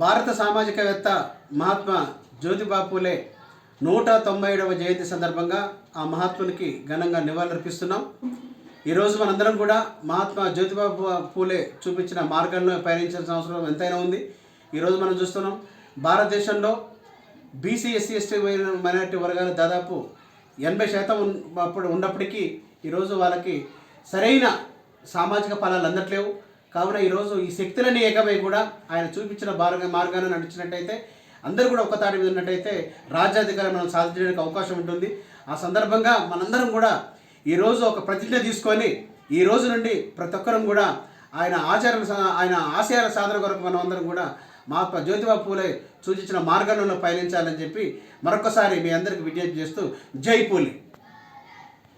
భారత సామాజికవేత్త మహాత్మా జ్యోతిబా పూలే నూట తొంభై ఏడవ జయంతి సందర్భంగా ఆ మహాత్మునికి ఘనంగా నివాళులర్పిస్తున్నాం. ఈరోజు మనందరం కూడా మహాత్మా జ్యోతిబా పూలే చూపించిన మార్గంలో పయనించాల్సిన అవసరం ఎంతైనా ఉంది. ఈరోజు మనం చూస్తున్నాం భారతదేశంలో బీసీ ఎస్సీ ఎస్టీ మైనారిటీ వర్గాలు దాదాపు ఎనభై శాతం అప్పుడు ఉన్నప్పటికీ ఈరోజు వాళ్ళకి సరైన సామాజిక ఫలాలు అందట్లేవు. కావున ఈరోజు ఈ శక్తులన్నీ ఏకమై కూడా ఆయన చూపించిన మార్గ మార్గాన్ని నడిచినట్టయితే అందరూ కూడా ఒక్క తాటి మీద ఉన్నట్టయితే రాజ్యాధికారం మనం సాధించడానికి అవకాశం ఉంటుంది. ఆ సందర్భంగా మనందరం కూడా ఈరోజు ఒక ప్రతిజ్ఞ తీసుకొని ఈ రోజు నుండి ప్రతి ఒక్కరం కూడా ఆయన ఆచార ఆయన ఆశయాల సాధన కొరకు మనం అందరం కూడా మహాత్మా జ్యోతిబా పూలే సూచించిన మార్గంలో పయనించాలని చెప్పి మరొకసారి మీ అందరికి విజ్ఞప్తి చేస్తూ జై పూలే.